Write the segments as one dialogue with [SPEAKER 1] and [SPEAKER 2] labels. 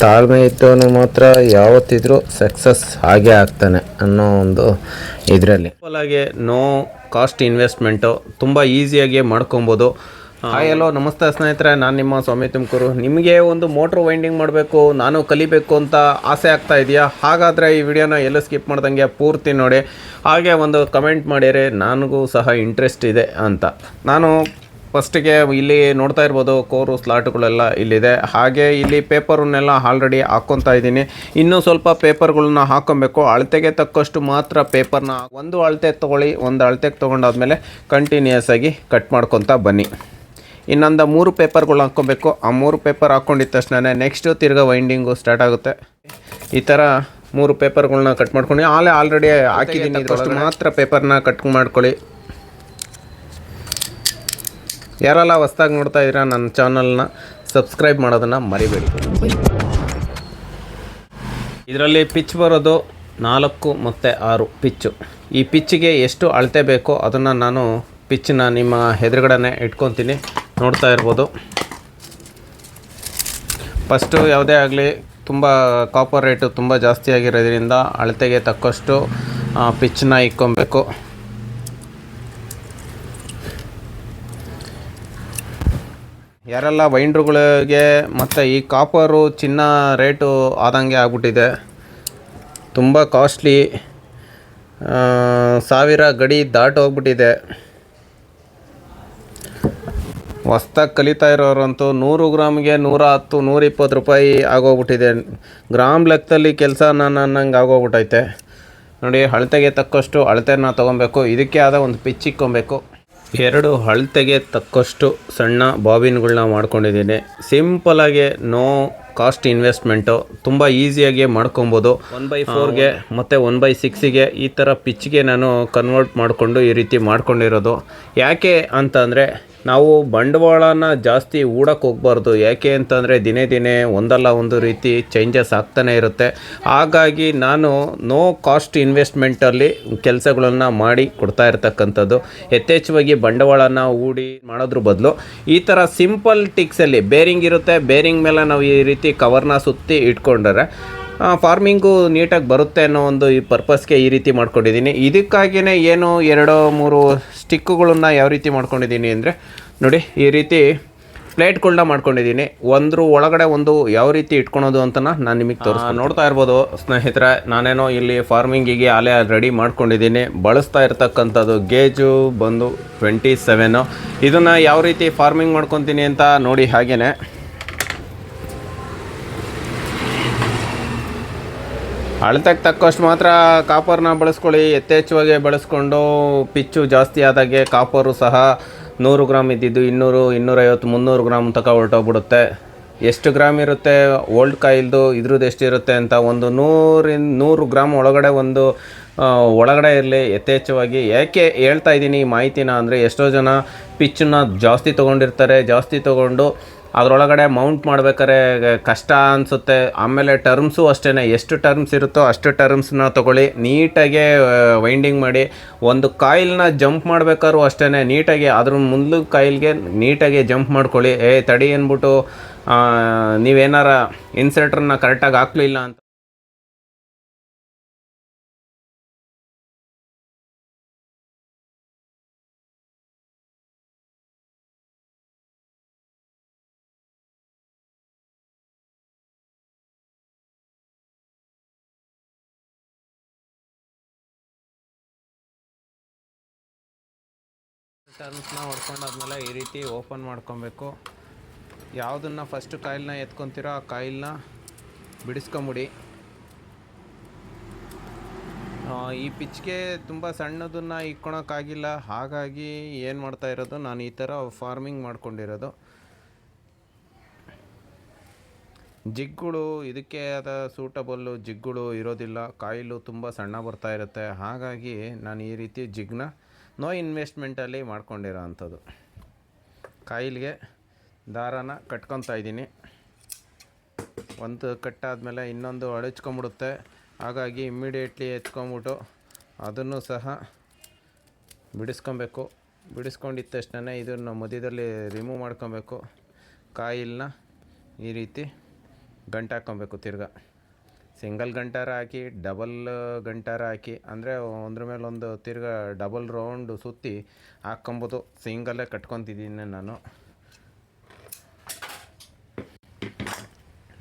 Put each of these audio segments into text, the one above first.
[SPEAKER 1] ತಾಳ್ಮೆ ಇದ್ದವನು ಮಾತ್ರ ಯಾವತ್ತಿದ್ರೂ ಸಕ್ಸಸ್ ಹಾಗೆ ಆಗ್ತಾನೆ ಅನ್ನೋ ಒಂದು ಇದರಲ್ಲಿ.
[SPEAKER 2] ಆಗಿ ನೋ ಕಾಸ್ಟ್ ಇನ್ವೆಸ್ಟ್ಮೆಂಟು ತುಂಬ ಈಸಿಯಾಗಿ ಮಾಡ್ಕೊಬೋದು. ಹಾಯ್ ಹಲೋ ನಮಸ್ತೆ ಸ್ನೇಹಿತರೆ ನಾನು ನಿಮ್ಮ ಸ್ವಾಮಿ ತುಮಕೂರು. ನಿಮಗೆ ಒಂದು ಮೋಟ್ರ್ ವೈಂಡಿಂಗ್ ಮಾಡಬೇಕು ನಾನು ಕಲಿಬೇಕು ಅಂತ ಆಸೆ ಆಗ್ತಾ ಇದೆಯಾ? ಹಾಗಾದರೆ ಈ ವಿಡಿಯೋನ ಎಲ್ಲೂ ಸ್ಕಿಪ್ ಮಾಡ್ದಂಗೆ ಪೂರ್ತಿ ನೋಡಿ. ಹಾಗೆ ಒಂದು ಕಮೆಂಟ್ ಮಾಡಿರಿ ನನಗೂ ಸಹ ಇಂಟ್ರೆಸ್ಟ್ ಇದೆ ಅಂತ. ನಾನು ಫಸ್ಟಿಗೆ ಇಲ್ಲಿ ನೋಡ್ತಾ ಇರ್ಬೋದು ಕೋರು ಸ್ಲಾಟ್ಗಳೆಲ್ಲ ಇಲ್ಲಿದೆ. ಹಾಗೆ ಇಲ್ಲಿ ಪೇಪರನ್ನೆಲ್ಲ ಆಲ್ರೆಡಿ ಹಾಕ್ಕೊತಾ ಇದ್ದೀನಿ. ಇನ್ನೂ ಸ್ವಲ್ಪ ಪೇಪರ್ಗಳನ್ನ ಹಾಕ್ಕೊಬೇಕು. ಅಳತೆಗೆ ತಕ್ಕಷ್ಟು ಮಾತ್ರ ಪೇಪರ್ನ ಒಂದು ಅಳತೆ ತೊಗೊಳ್ಳಿ ಒಂದು ಅಳತೆಗೆ ತೊಗೊಂಡಾದ್ಮೇಲೆ ಕಂಟಿನ್ಯೂಸ್ ಆಗಿ ಕಟ್ ಮಾಡ್ಕೊತಾ ಬನ್ನಿ. ಇನ್ನೊಂದು ಮೂರು ಪೇಪರ್ಗಳು ಹಾಕ್ಕೊಬೇಕು. ಆ ಮೂರು ಪೇಪರ್ ಹಾಕ್ಕೊಂಡಿದ್ದ ತಕ್ಷಣ ನೆಕ್ಸ್ಟು ತಿರ್ಗಾ ವೈಂಡಿಂಗು ಸ್ಟಾರ್ಟ್ ಆಗುತ್ತೆ. ಈ ಥರ ಮೂರು ಪೇಪರ್ಗಳನ್ನ ಕಟ್ ಮಾಡ್ಕೊಂಡು ಆಲೇ ಆಲ್ರೆಡಿ ಹಾಕಿದ್ದೀನಿ. ಮಾತ್ರ ಪೇಪರ್ನ ಕಟ್ ಮಾಡ್ಕೊಳ್ಳಿ. ಯಾರೆಲ್ಲ ಹೊಸ್ದಾಗಿ ನೋಡ್ತಾ ಇದ್ದೀರಾ ನನ್ನ ಚಾನಲ್ನ ಸಬ್ಸ್ಕ್ರೈಬ್ ಮಾಡೋದನ್ನು ಮರಿಬೇಡಿ. ಇದರಲ್ಲಿ ಪಿಚ್ ಬರೋದು ನಾಲ್ಕು ಮತ್ತು ಆರು ಪಿಚ್ಚು. ಈ ಪಿಚ್ಚಿಗೆ ಎಷ್ಟು ಅಳತೆ ಬೇಕೋ ಅದನ್ನು ನಾನು ಪಿಚ್ಚನ್ನ ನಿಮ್ಮ ಎದುರುಗಡೆ ಇಟ್ಕೊತೀನಿ. ನೋಡ್ತಾ ಇರ್ಬೋದು. ಫಸ್ಟು ಯಾವುದೇ ಆಗಲಿ ತುಂಬ ಕಾಪರ್ ರೇಟು ತುಂಬ ಜಾಸ್ತಿ ಆಗಿರೋದ್ರಿಂದ ಅಳತೆಗೆ ತಕ್ಕಷ್ಟು ಪಿಚ್ಚನ್ನ ಇಕ್ಕೊಬೇಕು ಯಾರೆಲ್ಲ ವೈಂಡ್ರುಗಳಿಗೆ ಮತ್ತು ಈ ಕಾಪರು ಚಿನ್ನ ರೇಟು ಆದಂಗೆ ಆಗ್ಬಿಟ್ಟಿದೆ. ತುಂಬ ಕಾಸ್ಟ್ಲಿ ಸಾವಿರ ಗಡಿ ದಾಟೋಗ್ಬಿಟ್ಟಿದೆ ಹೊಸ್ದಾಗಿ ಕಲಿತಾ ಇರೋರಂತೂ ನೂರು ಗ್ರಾಮ್ಗೆ ನೂರ ಹತ್ತು, ನೂರ ಇಪ್ಪತ್ತು ರೂಪಾಯಿ ಆಗೋಗ್ಬಿಟ್ಟಿದೆ. ಗ್ರಾಮ್ ಲೆಕ್ಕದಲ್ಲಿ ಕೆಲಸ ನಾನು ಅನ್ನಂಗೆ ಆಗೋಗ್ಬಿಟ್ಟೈತೆ ನೋಡಿ, ಅಳತೆಗೆ ತಕ್ಕಷ್ಟು ಅಳತೆನ ತೊಗೊಬೇಕು. ಇದಕ್ಕೆ ಆದ ಒಂದು ಪಿಚ್ ಇಕ್ಕೊಬೇಕು ಎರಡು ಅಳತೆಗೆ ತಕ್ಕಷ್ಟು ಸಣ್ಣ ಬಾಬಿನ್ಗಳನ್ನ ಮಾಡ್ಕೊಂಡಿದ್ದೀನಿ. ಸಿಂಪಲಾಗಿ ನೋ ಕಾಸ್ಟ್ ಇನ್ವೆಸ್ಟ್ಮೆಂಟು ತುಂಬ ಈಸಿಯಾಗಿ ಮಾಡ್ಕೊಬೋದು. ಒನ್ ಬೈ ಫೋರ್ಗೆ ಮತ್ತು ಒನ್ ಬೈ ಸಿಕ್ಸಿಗೆ ಈ ಥರ ಪಿಚ್ಗೆ ನಾನು ಕನ್ವರ್ಟ್ ಮಾಡಿಕೊಂಡು ಈ ರೀತಿ ಮಾಡ್ಕೊಂಡಿರೋದು. ಯಾಕೆ ಅಂತಂದರೆ ನಾವು ಬಂಡವಾಳನ ಜಾಸ್ತಿ ಹೂಡಕ್ಕೆ ಹೋಗ್ಬಾರ್ದು. ಯಾಕೆ ಅಂತಂದರೆ ದಿನೇ ದಿನೇ ಒಂದಲ್ಲ ಒಂದು ರೀತಿ ಚೇಂಜಸ್ ಆಗ್ತಾನೆ ಇರುತ್ತೆ. ಹಾಗಾಗಿ ನಾನು ನೋ ಕಾಸ್ಟ್ ಇನ್ವೆಸ್ಟ್ಮೆಂಟಲ್ಲಿ ಕೆಲಸಗಳನ್ನು ಮಾಡಿ ಕೊಡ್ತಾ ಇರ್ತಕ್ಕಂಥದ್ದು. ಯಥೇಚ್ಛವಾಗಿ ಬಂಡವಾಳನ ಹೂಡಿ ಮಾಡೋದ್ರ ಬದಲು. ಈ ಥರ ಸಿಂಪಲ್ ಟಿಕ್ಸಲ್ಲಿ ಬೇರಿಂಗ್ ಇರುತ್ತೆ. ಬೇರಿಂಗ್ ಮೇಲೆ ನಾವು ಈ ರೀತಿ ಕವರ್ನ ಸುತ್ತಿ ಇಟ್ಕೊಂಡ್ರೆ ಫಾರ್ಮಿಂಗು ನೀಟಾಗಿ ಬರುತ್ತೆ ಅನ್ನೋ ಒಂದು ಈ ಪರ್ಪಸ್ಗೆ ಈ ರೀತಿ ಮಾಡ್ಕೊಂಡಿದ್ದೀನಿ. ಇದಕ್ಕಾಗಿಯೇ ಏನು ಎರಡು ಮೂರು ಸ್ಟಿಕ್ಕುಗಳನ್ನು ಯಾವ ರೀತಿ ಮಾಡ್ಕೊಂಡಿದ್ದೀನಿ ಅಂದರೆ ನೋಡಿ ಈ ರೀತಿ ಪ್ಲೇಟ್ಗಳನ್ನ ಮಾಡ್ಕೊಂಡಿದ್ದೀನಿ. ಒಂದ್ರ ಒಳಗಡೆ ಒಂದು ಯಾವ ರೀತಿ ಇಟ್ಕೊಳೋದು ಅಂತ ನಾನು ನಿಮಗೆ ತೋರಿಸ್ ನೋಡ್ತಾ ಇರ್ಬೋದು ಸ್ನೇಹಿತರೆ ನಾನೇನೋ ಇಲ್ಲಿ ಫಾರ್ಮಿಂಗಿಗೆ ಆಲೆ ರೆಡಿ ಮಾಡ್ಕೊಂಡಿದ್ದೀನಿ. ಬಳಸ್ತಾ ಇರ್ತಕ್ಕಂಥದ್ದು ಗೇಜು ಬಂದು ಟ್ವೆಂಟಿ ಸೆವೆನು ಇದನ್ನು ಯಾವ ರೀತಿ ಫಾರ್ಮಿಂಗ್ ಮಾಡ್ಕೊತೀನಿ ಅಂತ ನೋಡಿ ಹಾಗೇನೆ. ಅಳತೆಗೆ ತಕ್ಕಷ್ಟು ಮಾತ್ರ ಕಾಪರ್ನ ಬಳಸ್ಕೊಳ್ಳಿ. ಯಥೇಚ್ಛವಾಗಿ ಬಳಸ್ಕೊಂಡು ಪಿಚ್ಚು ಜಾಸ್ತಿ ಆದಾಗೆ ಕಾಪರು ಸಹ ನೂರು ಗ್ರಾಮ್ ಇದ್ದಿದ್ದು ಇನ್ನೂರು, ಇನ್ನೂರೈವತ್ತು, ಮುನ್ನೂರು ಗ್ರಾಮ್ ತಕ ಹೊರಟೋಗ್ಬಿಡುತ್ತೆ. ಎಷ್ಟು ಗ್ರಾಮ್ ಇರುತ್ತೆ? ಓಲ್ಡ್ ಕಾಯಿಲ್ದು ಇದ್ರದ್ದು ಎಷ್ಟಿರುತ್ತೆ ಅಂತ ಒಂದು ನೂರಿನ, ನೂರು ಗ್ರಾಮ್ ಒಳಗಡೆ ಒಂದು ಒಳಗಡೆ ಇರಲಿ. ಯಥೇಚ್ಛವಾಗಿ ಯಾಕೆ ಹೇಳ್ತಾ ಇದ್ದೀನಿ ಈ ಮಾಹಿತಿನ? ಅಂದರೆ ಎಷ್ಟೋ ಜನ ಪಿಚ್ಚನ್ನ ಜಾಸ್ತಿ ತೊಗೊಂಡಿರ್ತಾರೆ. ಜಾಸ್ತಿ ತೊಗೊಂಡು ಅದರೊಳಗಡೆ ಮೌಂಟ್ ಮಾಡ್ಬೇಕಾದ್ರೆ ಕಷ್ಟ ಅನಿಸುತ್ತೆ. ಆಮೇಲೆ ಟರ್ಮ್ಸು ಅಷ್ಟೇ ಎಷ್ಟು ಟರ್ಮ್ಸ್ ಇರುತ್ತೋ ಅಷ್ಟು ಟರ್ಮ್ಸ್ನ ತೊಗೊಳ್ಳಿ. ನೀಟಾಗೆ ವೈಂಡಿಂಗ್ ಮಾಡಿ. ಒಂದು ಕಾಯಿಲ್ನ ಜಂಪ್ ಮಾಡ್ಬೇಕಾದ್ರೂ ಅಷ್ಟೇ ನೀಟಾಗಿ, ಅದ್ರ ಮುಂದೆ ಕಾಯಿಲ್ಗೆ ನೀಟಾಗಿ ಜಂಪ್ ಮಾಡ್ಕೊಳ್ಳಿ. ಏ, ತಡಿ ಅಂದ್ಬಿಟ್ಟು ನೀವೇನಾರ ಇನ್ಸರ್ಟ್ರನ್ನ ಕರೆಕ್ಟಾಗಿ ಹಾಕ್ಲಿಲ್ಲ ಅಂತ ಟರ್ಮ್ಸ್ನ ಹೊಡ್ಕೊಂಡಾದ್ಮೇಲೆ ಈ ರೀತಿ ಓಪನ್ ಮಾಡ್ಕೊಬೇಕು. ಯಾವುದನ್ನು ಫಸ್ಟ್ ಕಾಯಿಲ್ನ ಎತ್ಕೊತೀರೋ ಆ ಕಾಯಿಲ್ನ ಬಿಡಿಸ್ಕೊಂಬಿಡಿ. ಈ ಪಿಚ್ಗೆ ತುಂಬ ಸಣ್ಣದನ್ನು ಇಕ್ಕೊಳಕ್ಕಾಗಿಲ್ಲ ಹಾಗಾಗಿ ಏನು ಮಾಡ್ತಾ ಇರೋದು? ನಾನು ಈ ಥರ ಫಾರ್ಮಿಂಗ್ ಮಾಡ್ಕೊಂಡಿರೋದು. ಜಿಗ್ಗಳು, ಇದಕ್ಕೆ ಆದ ಸೂಟಬಲ್ಲು ಜಿಗ್ಗಳು ಇರೋದಿಲ್ಲ. ಕಾಯಿಲು ತುಂಬ ಸಣ್ಣ ಬರ್ತಾ ಇರುತ್ತೆ. ಹಾಗಾಗಿ ನಾನು ಈ ರೀತಿ ಜಿಗ್ನ ನೋ ಇನ್ವೆಸ್ಟ್ಮೆಂಟಲ್ಲಿ ಮಾಡ್ಕೊಂಡಿರೋ ಅಂಥದ್ದು. ಕಾಯಿಲ್ಗೆ ದಾರಾನ ಕಟ್ಕೊತಾ ಇದ್ದೀನಿ. ಒಂದು ಕಟ್ಟಾದಮೇಲೆ ಇನ್ನೊಂದು ಅಳಚ್ಕೊಂಬಿಡುತ್ತೆ. ಹಾಗಾಗಿ ಇಮ್ಮಿಡಿಯೇಟ್ಲಿ ಹೆಚ್ಕೊಂಬಿಟ್ಟು ಅದನ್ನು ಸಹ ಬಿಡಿಸ್ಕೊಬೇಕು. ಬಿಡಿಸ್ಕೊಂಡಿದ್ದ ತಕ್ಷಣ ಇದನ್ನು ಮಧ್ಯದಲ್ಲಿ ರಿಮೂವ್ ಮಾಡ್ಕೊಬೇಕು. ಕಾಯಿಲ್ನ ಈ ರೀತಿ ಗಂಟು ಹಾಕ್ಕೊಬೇಕು ತಿರ್ಗಾ. ಸಿಂಗಲ್ ಗಂಟಾರ ಹಾಕಿ, ಡಬಲ್ ಗಂಟಾರ ಹಾಕಿ, ಅಂದರೆ ಒಂದ್ರ ಮೇಲೆ ಒಂದು ತಿರ್ಗಾ ಡಬಲ್ ರೌಂಡು ಸುತ್ತಿ ಹಾಕ್ಕೊಂಬೋದು. ಸಿಂಗಲ್ಲೇ ಕಟ್ಕೊತಿದ್ದೀನಿ ನಾನು.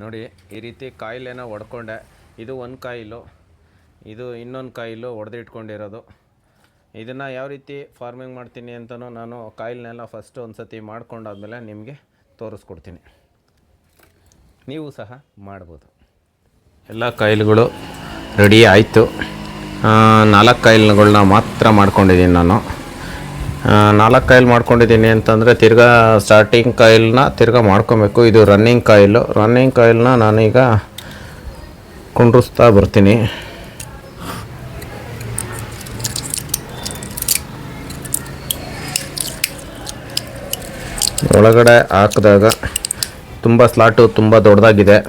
[SPEAKER 2] ನೋಡಿ, ಈ ರೀತಿ ಕಾಯಿಲೆನ ಒಡ್ಕೊಂಡೆ. ಇದು ಒಂದು ಕಾಯಿಲು, ಇದು ಇನ್ನೊಂದು ಕಾಯಿಲು ಹೊಡೆದಿಟ್ಕೊಂಡಿರೋದು ಇದನ್ನು ಯಾವ ರೀತಿ ಫಾರ್ಮಿಂಗ್ ಮಾಡ್ತೀನಿ ಅಂತಲೂ ನಾನು ಕಾಯಿಲ್ನೆಲ್ಲ ಫಸ್ಟ್ ಒಂದು ಸತಿ ಮಾಡ್ಕೊಂಡಾದ್ಮೇಲೆ ನಿಮಗೆ ತೋರಿಸ್ಕೊಡ್ತೀನಿ. ನೀವು ಸಹ ಮಾಡ್ಬೋದು. ಎಲ್ಲ ಕಾಯಿಲ್ಗಳು ರೆಡಿ ಆಯಿತು. ನಾಲ್ಕು ಕಾಯಿಲ್ಗಳನ್ನ ಮಾತ್ರ ಮಾಡ್ಕೊಂಡಿದ್ದೀನಿ ನಾನು. ನಾಲ್ಕು ಕಾಯಿಲ್ ಮಾಡ್ಕೊಂಡಿದ್ದೀನಿ ಅಂತಂದರೆ ತಿರ್ಗಾ ಸ್ಟಾರ್ಟಿಂಗ್ ಕಾಯಿಲ್ನ ತಿರ್ಗಾ ಮಾಡ್ಕೊಬೇಕು. ಇದು ರನ್ನಿಂಗ್ ಕಾಯಿಲು. ರನ್ನಿಂಗ್ ಕಾಯಿಲ್ನ ನಾನೀಗ ಕುಂಡ್ರಿಸ್ತಾ ಬರ್ತೀನಿ. ಒಳಗಡೆ ಹಾಕಿದಾಗ ತುಂಬ ಸ್ಲಾಟು ತುಂಬ ದೊಡ್ಡದಾಗಿದೆ.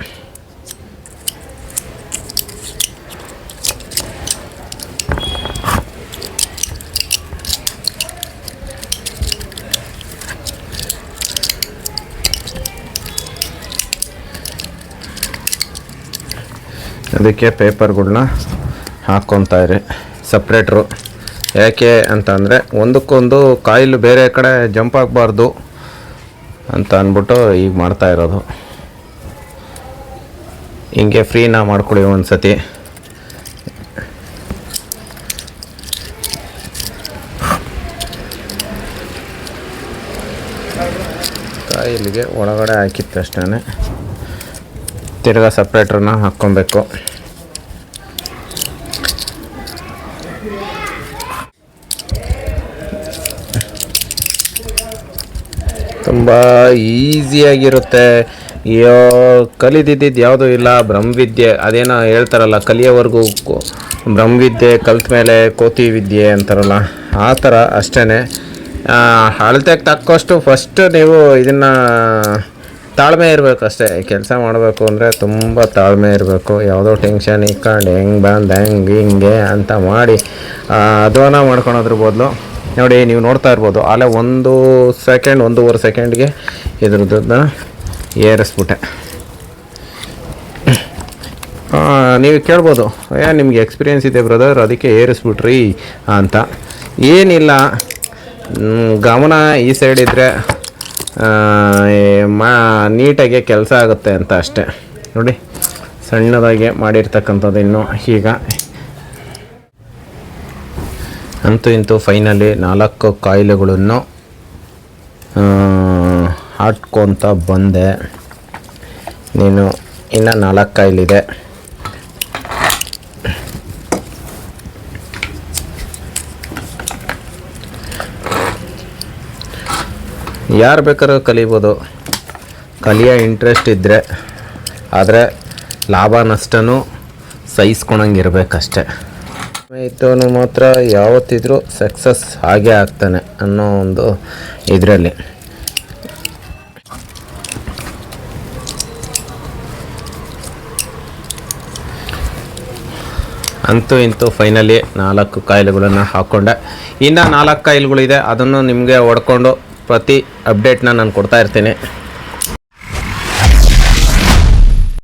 [SPEAKER 2] ಅದಕ್ಕೆ ಪೇಪರ್ಗಳನ್ನ ಹಾಕ್ಕೊತಾ ಇರಿ, ಸಪ್ರೇಟ್ರು. ಯಾಕೆ ಅಂತಂದರೆ ಒಂದಕ್ಕೊಂದು ಕಾಯಿಲು ಬೇರೆ ಕಡೆ ಜಂಪ್ ಆಗಬಾರ್ದು ಅಂತ ಅಂದ್ಬಿಟ್ಟು ಈಗ ಮಾಡ್ತಾ ಇರೋದು. ಹಿಂಗೆ ಫ್ರೀನ ಮಾಡ್ಕೊಳ್ಳಿ ಒಂದು ಸತಿ ಕಾಯಿಲಿಗೆ ಒಳಗಡೆ ಹಾಕಿದ ತಕ್ಷಣ ತಿರ್ಗಾ ಸಪ್ರೇಟ್ರನ್ನ ಹಾಕ್ಕೊಬೇಕು. ತುಂಬ ಈಸಿಯಾಗಿರುತ್ತೆ. ಅಯ್ಯೋ ಕಲಿದಿದ್ದು ಯಾವುದೂ ಇಲ್ಲ, ಬ್ರಹ್ಮವಿದ್ಯೆ. ಅದೇನೋ ಹೇಳ್ತಾರಲ್ಲ, ಕಲಿಯೋವರೆಗೂ ಬ್ರಹ್ಮವಿದ್ಯೆ, ಕಲ್ತ ಮೇಲೆ ಕೋತಿ ವಿದ್ಯೆ ಅಂತಾರಲ್ಲ, ಆ ಥರ ಅಷ್ಟೇ ಅಳತೆಗೆ ತಕ್ಕಷ್ಟು ಫಸ್ಟ್ ನೀವು ಇದನ್ನು ತಾಳ್ಮೆ ಇರಬೇಕು ಅಷ್ಟೇ. ಕೆಲಸ ಮಾಡಬೇಕು ಅಂದರೆ ತುಂಬ ತಾಳ್ಮೆ ಇರಬೇಕು. ಯಾವುದೋ ಟೆನ್ಷನ್ ಇಕ್ಕೊಂಡು ಹೆಂಗೆ ಬಂದು ಹೆಂಗೆ ಹಿಂಗೆ ಅಂತ ಮಾಡಿ ಅಧ್ವಾನ ಮಾಡ್ಕೊಳೋದ್ರ ಬದಲು ನೋಡಿ ನೀವು ನೋಡ್ತಾ ಇರ್ಬೋದು. ಅಲ್ಲೇ ಒಂದು ಸೆಕೆಂಡ್ ಒಂದೂವರೆ ಸೆಕೆಂಡ್ಗೆ ಇದ್ರದ್ದನ್ನ ಏರಿಸ್ಬಿಟ್ಟೆ. ನೀವು ಕೇಳ್ಬೋದು, ಏ, ನಿಮಗೆ ಎಕ್ಸ್ಪೀರಿಯೆನ್ಸ್ ಇದೆ ಬ್ರದರ್ ಅದಕ್ಕೆ ಏರಿಸ್ಬಿಟ್ರಿ ಅಂತ. ಏನಿಲ್ಲ ಗಮನ ಈ ಸೈಡ್ ಇದ್ದರೆ ಮಾ, ನೀಟಾಗಿ ಕೆಲಸ ಆಗುತ್ತೆ ಅಂತ ಅಷ್ಟೇ. ನೋಡಿ, ಸಣ್ಣದಾಗಿ ಮಾಡಿರ್ತಕ್ಕಂಥದ್ದು ಇನ್ನು ಈಗ. ಅಂತೂ ಇಂತೂ ಫೈನಲಿ ನಾಲ್ಕು ಕಾಯಿಲೆಗಳನ್ನು ಹಾಟ್ಕೊತ ಬಂದೆ. ನೀನು ಇನ್ನು ನಾಲ್ಕು ಕಾಯಿಲಿದೆ. ಯಾರು ಬೇಕಾದ್ರೂ ಕಲಿಬೋದು. ಕಲಿಯೋ ಇಂಟ್ರೆಸ್ಟ್ ಇದ್ದರೆ ಆದರೆ ಲಾಭ ನಷ್ಟನೂ ಸಹಿಸ್ಕೊಳಂಗಿರ್ಬೇಕಷ್ಟೆ ಇದ್ದವನು ಮಾತ್ರ ಯಾವತ್ತಿದ್ರೂ ಸಕ್ಸಸ್ ಹಾಗೆ ಆಗ್ತಾನೆ ಅನ್ನೋ ಒಂದು ಇದರಲ್ಲಿ. ಅಂತೂ ಇಂತೂ ಫೈನಲಿ ನಾಲ್ಕು ಕಾಯಿಲೆಗಳನ್ನು ಹಾಕ್ಕೊಂಡೆ ಇನ್ನು ನಾಲ್ಕು ಕಾಯಿಲೆಗಳಿದೆ, ಅದನ್ನು ನಿಮಗೆ ಹೊಡ್ಕೊಂಡು ಪ್ರತಿ ಅಪ್ಡೇಟ್ನ ನಾನು ಕೊಡ್ತಾ ಇರ್ತೀನಿ.